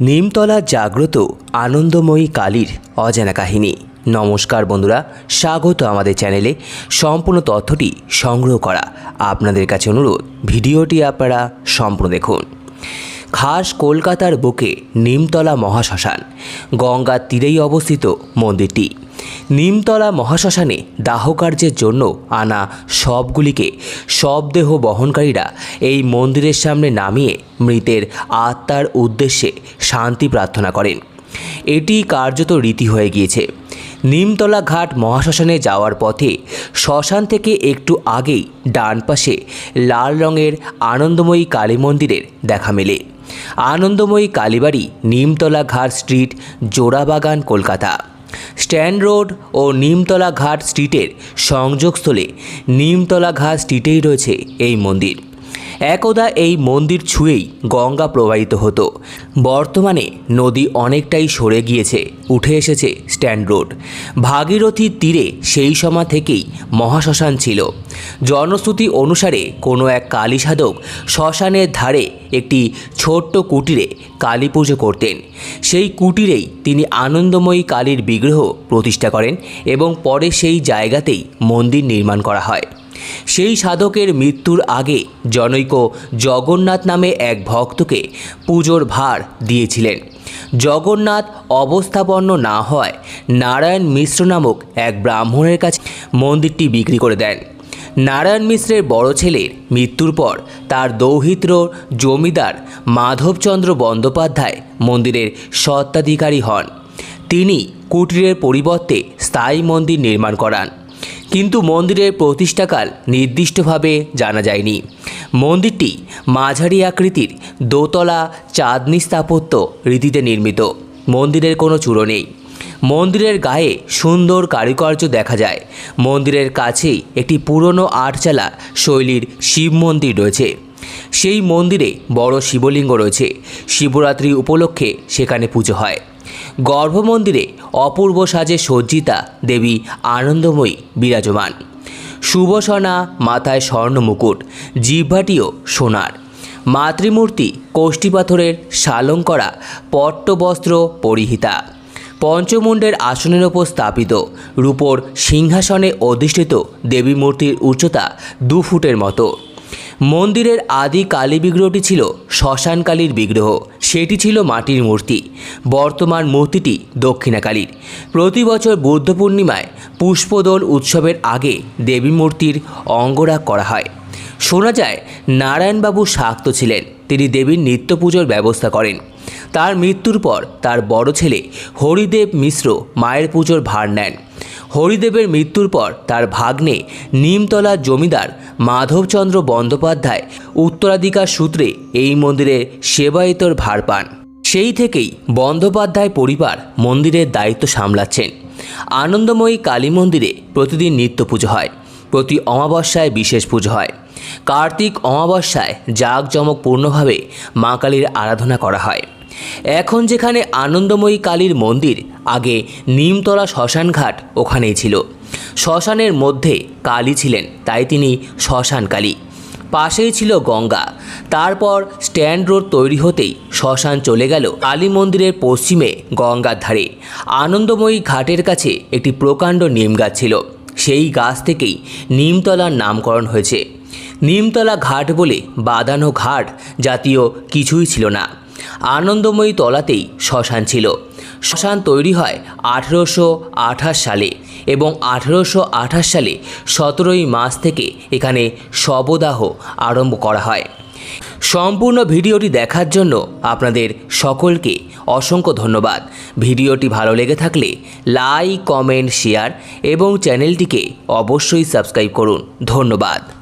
নিমতলা জাগ্রত আনন্দময়ী কালীর অজানা কাহিনী। নমস্কার বন্ধুরা, স্বাগত আমাদের চ্যানেলে। সম্পূর্ণ তথ্যটি সংগ্রহ করা আপনাদের কাছে অনুরোধ। ভিডিওটি আপনারা সম্পূর্ণ দেখুন। খাস কলকাতার বুকে নিমতলা মহাশ্মশান। গঙ্গার তীরেই অবস্থিত মন্দিরটি। নিমতলা মহাশ্মশানে দাহকার্যের জন্য আনা সবগুলিকে শবদেহ বহনকারীরা এই মন্দিরের সামনে নামিয়ে মৃতের আত্মার উদ্দেশ্যে শান্তি প্রার্থনা করেন। এটি কার্যত রীতি হয়ে গিয়েছে। নিমতলা ঘাট মহাশ্মশানে যাওয়ার পথে শ্মশান থেকে একটু আগেই ডান পাশে লাল রঙের আনন্দময়ী কালী মন্দিরের দেখা মেলে। Anandamayi Kalibari, Nimtala Ghat street, Jorabagan, Kolkata. Stand road ও নিমতলা ঘাট স্ট্রিটের সংযোগস্থলে নিমতলা ঘাট স্ট্রিটেই রয়েছে এই মন্দির। একদা এই মন্দির ছুঁয়েই গঙ্গা প্রবাহিত হতো। বর্তমানে নদী অনেকটাই সরে গিয়েছে, উঠে এসেছে স্ট্যান্ড রোড। ভাগীরথীর তীরে সেই সময় থেকেই মহাশ্মশান ছিল। জনশ্রুতি অনুসারে কোনো এক কালী সাধক শ্মশানের ধারে একটি ছোট্ট কুটিরে কালী পুজো করতেন। সেই কুটিরেই তিনি আনন্দময়ী কালীর বিগ্রহ প্রতিষ্ঠা করেন এবং পরে সেই জায়গাতেই মন্দির নির্মাণ করা হয়। সেই সাধকের মৃত্যুর আগে জনৈক জগন্নাথ নামে এক ভক্তকে পুজোর ভার দিয়েছিলেন। জগন্নাথ অবস্থাপন্ন না হয় নারায়ণ মিশ্র নামক এক ব্রাহ্মণের কাছে মন্দিরটি বিক্রি করে দেন। নারায়ণ মিশ্রের বড় ছেলের মৃত্যুর পর তার দৌহিত্র জমিদার মাধবচন্দ্র বন্দ্যোপাধ্যায় মন্দিরের স্বত্বাধিকারী হন। তিনি কুটিরের পরিবর্তে স্থায়ী মন্দির নির্মাণ করান। কিন্তু মন্দিরের প্রতিষ্ঠাকাল নির্দিষ্টভাবে জানা যায়নি। মন্দিরটি মাঝারি আকৃতির দোতলা চাঁদনি স্থাপত্য রীতিতে নির্মিত। মন্দিরের কোনো চূড়ো নেই। মন্দিরের গায়ে সুন্দর কারুকার্য দেখা যায়। মন্দিরের কাছেই একটি পুরনো আটচালা শৈলীর শিব মন্দির রয়েছে। সেই মন্দিরে বড় শিবলিঙ্গ রয়েছে। শিবরাত্রি উপলক্ষে সেখানে পুজো হয়। গর্ভমন্দিরে অপূর্ব সাজে সজ্জিতা দেবী আনন্দময়ী বিরাজমান। সুবসনা মাথায় স্বর্ণ মুকুট, জিহ্বাটিও সোনার। মাতৃমূর্তি কোষ্ঠী পাথরের শালং করা পট্টবস্ত্র পরিহিতা। পঞ্চমুণ্ডের আসনের ওপর স্থাপিত রূপর সিংহাসনে অধিষ্ঠিত দেবী মূর্তির উচ্চতা দু ফুটের মতো। মন্দিরের আদি কালী বিগ্রহটি ছিল শ্মশান কালীর বিগ্রহ। সেটি ছিল মাটির মূর্তি। বর্তমান মূর্তিটি দক্ষিণাকালীর। প্রতি বছর বুদ্ধ পূর্ণিমায় পুষ্পদল উৎসবের আগে দেবী মূর্তির অঙ্গরাগ করা হয়। শোনা যায়, নারায়ণবাবু শাক্ত ছিলেন। তিনি দেবীর নিত্য পুজোর ব্যবস্থা করেন। তার মৃত্যুর পর তার বড় ছেলে হরিদেব মিশ্র মায়ের পুজোর ভার নেন। হরিদেবের মৃত্যুর পর তার ভাগ্নে নিমতলা জমিদার মাধবচন্দ্র বন্দ্যোপাধ্যায় উত্তরাধিকার সূত্রে এই মন্দিরের সেবায়িতর ভার পান। সেই থেকেই বন্দ্যোপাধ্যায় পরিবার মন্দিরের দায়িত্ব সামলাচ্ছেন। আনন্দময়ী কালী মন্দিরে প্রতিদিন নিত্য পুজো হয়, প্রতি অমাবস্যায় বিশেষ পুজো হয়। কার্তিক অমাবস্যায় জাঁকজমকপূর্ণভাবে মা কালীর আরাধনা করা হয়। এখন যেখানে আনন্দময়ী কালীর মন্দির, আগে নিমতলা শ্মশানঘাট ওখানেই ছিল। শ্মশানের মধ্যে কালী ছিলেন, তাই তিনি শ্মশান কালী। পাশেই ছিল গঙ্গা। তারপর স্ট্যান্ড রোড তৈরি হতেই শ্মশান চলে গেল কালী মন্দিরের পশ্চিমে গঙ্গার ধারে। আনন্দময়ী ঘাটের কাছে একটি প্রকাণ্ড নিম গাছ ছিল। সেই গাছ থেকেই নিমতলার নামকরণ হয়েছে। নিমতলা ঘাট বলে বাঁধানো ঘাট জাতীয় কিছুই ছিল না। আনন্দময়ী তলাতেই শ্মশান ছিল। শ্মশান তৈরি হয় আঠেরোশো আঠাশ সালে এবং আঠেরোশো আঠাশ সালে সতেরোই মাস থেকে এখানে শবদাহ আরম্ভ করা হয়। সম্পূর্ণ ভিডিওটি দেখার জন্য আপনাদের সকলকে অসংখ্য ধন্যবাদ। ভিডিওটি ভালো লেগে থাকলে লাইক, কমেন্ট, শেয়ার এবং চ্যানেলটিকে অবশ্যই সাবস্ক্রাইব করুন। ধন্যবাদ।